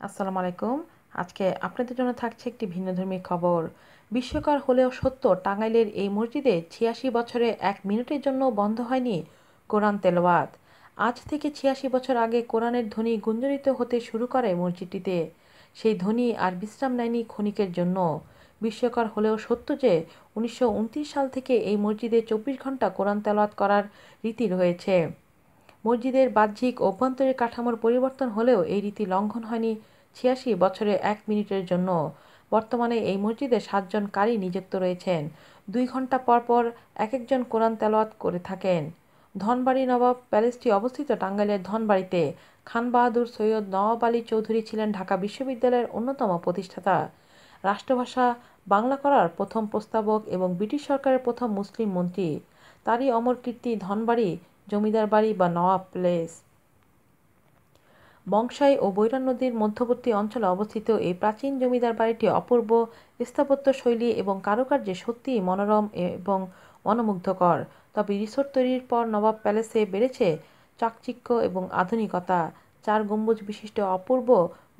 আসসালামু আলাইকুম। আজকে আপনাদের জন্য থাকছে একটি ভিন্নধর্মী খবর। বিস্ময়কর হলেও সত্য, টাঙ্গাইলের এই মসজিদে ছিয়াশি বছরে এক মিনিটের জন্য বন্ধ হয়নি কোরআন তেলাওয়াত। আজ থেকে ছিয়াশি বছর আগে কোরআনের ধ্বনি গুঞ্জরিত হতে শুরু করে মসজিদটিতে। সেই ধ্বনি আর বিশ্রাম নেয়নি ক্ষণিকের জন্য। বিশ্বকর হলেও সত্য যে উনিশশো উনত্রিশ সাল থেকে এই মসজিদে চব্বিশ ঘণ্টা কোরআন তেলাওয়াত করার রীতি রয়েছে। মসজিদের বাহ্যিক অভ্যন্তরীণ কাঠামোর পরিবর্তন হলেও এই রীতি লঙ্ঘন হয়নি ছিয়াশি বছরে এক মিনিটের জন্য। বর্তমানে এই মসজিদে সাতজন কারি নিযুক্ত রয়েছেন। দুই ঘণ্টা পর পর এক একজন কোরআন তেলাওয়াত করে থাকেন। ধনবাড়ি নবাব প্যালেসটি অবস্থিত টাঙ্গাইলের ধনবাড়িতে। খান বাহাদুর সৈয়দ নওয়াব আলী চৌধুরী ছিলেন ঢাকা বিশ্ববিদ্যালয়ের অন্যতম প্রতিষ্ঠাতা। রাষ্ট্রভাষা, বাংলা করার প্রথম প্রস্তাবক এবং ব্রিটিশ সরকারের প্রথম মুসলিম মন্ত্রী। তারই অমর কীর্তি ধনবাড়ি জমিদার বাড়ি বা নওয়াব প্লেস। বংশাই ও বৈরা নদীর মধ্যবর্তী অঞ্চলে অবস্থিত এই প্রাচীন জমিদার বাড়িটি অপূর্ব স্থাপত্য শৈলী এবং কারুকার্যে সত্যিই মনোরম এবং মনোমুগ্ধকর। তবে রিসোর্ট তৈরির পর নবাব প্যালেসে বেড়েছে চাকচিক্য এবং আধুনিকতা, চার গম্বুজ বিশিষ্ট অপূর্ব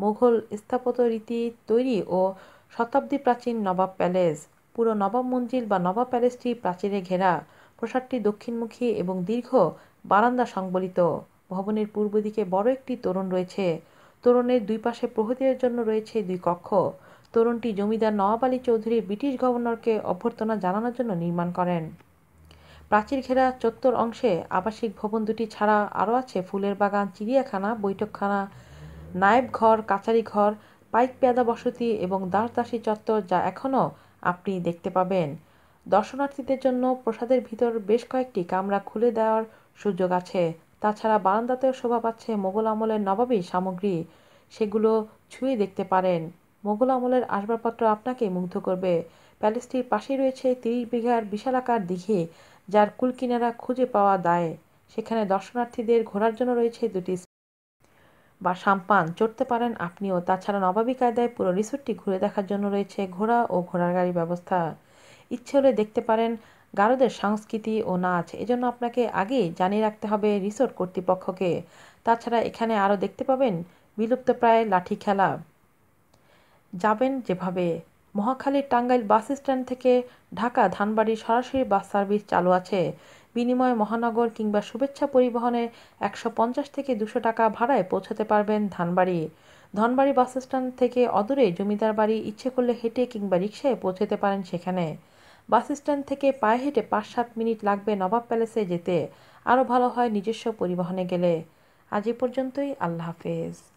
মোঘল স্থাপত্য রীতি তৈরি ও শতাব্দী প্রাচীন নবাব প্যালেস। পুরো নবাব মঞ্জিল বা নবাব প্যালেসটি প্রাচীরে ঘেরা। প্রসাদটি দক্ষিণমুখী এবং দীর্ঘ বারান্দা সংবলিত। ভবনের পূর্ব দিকে বড় একটি তোরণ রয়েছে। তোরণের দুই পাশে প্রহরীদের জন্য রয়েছে দুই কক্ষ। তোরণটি জমিদার নওয়াব আলী চৌধুরী ব্রিটিশ গভর্নরকে অভ্যর্থনা জানানোর জন্য নির্মাণ করেন। প্রাচীর ঘেরা চত্বর অংশে আবাসিক ভবন দুটি ছাড়া আরও আছে ফুলের বাগান, চিড়িয়াখানা, বৈঠকখানা, নায়েব ঘর কাচারি ঘর, পাইক পেয়াদা বসতি এবং দাসদাসী চত্বর যা এখনও আপনি দেখতে পাবেন। দর্শনার্থীদের জন্য প্রসাদের ভিতর বেশ কয়েকটি কামরা খুলে দেওয়ার সুযোগ আছে। তাছাড়া বারান্দাতেও শোভা পাচ্ছে মোগল আমলের নবাবী সামগ্রী। সেগুলো ছুঁয়ে দেখতে পারেন। মোগল আমলের আসবাবপত্র আপনাকে মুগ্ধ করবে। প্যালেসটির পাশেই রয়েছে তিরিশ বিঘার বিশালাকার দিঘি, যার কুলকিনারা খুঁজে পাওয়া দায়। সেখানে দর্শনার্থীদের ঘোরার জন্য রয়েছে দুটি বা সাম্পান। চড়তে পারেন আপনিও। তাছাড়া নবাবী কায়দায় পুরো রিসোর্টটি ঘুরে দেখার জন্য রয়েছে ঘোড়া ও ঘোড়ার গাড়ি ব্যবস্থা। ইচ্ছে হলে দেখতে পারেন গারোদের সংস্কৃতি ও নাচ। এজন্য আপনাকে আগেই জানিয়ে রাখতে হবে রিসোর্ট কর্তৃপক্ষকে। তাছাড়া এখানে আরও দেখতে পাবেন বিলুপ্তপ্রায় লাঠি খেলা। যাবেন যেভাবে। মহাখালীর টাঙ্গাইল বাস স্ট্যান্ড থেকে ঢাকা ধানবাড়ি সরাসরি বাস সার্ভিস চালু আছে। বিনিময়ে মহানগর কিংবা শুভেচ্ছা পরিবহনে একশো পঞ্চাশ থেকে দুশো টাকা ভাড়ায় পৌঁছাতে পারবেন ধানবাড়ি। ধনবাড়ি বাস স্ট্যান্ড থেকে অদূরে জমিদার বাড়ি ইচ্ছে করলে হেঁটে কিংবা রিক্সায় পৌঁছতে পারেন সেখানে। বাস স্ট্যান্ড থেকে পায়ে হেঁটে পাঁচ সাত মিনিট লাগবে নবাব প্যালেসে যেতে। আরও ভালো হয় নিজস্ব পরিবহনে গেলে। আজ এ পর্যন্তই, আল্লাহ হাফেজ।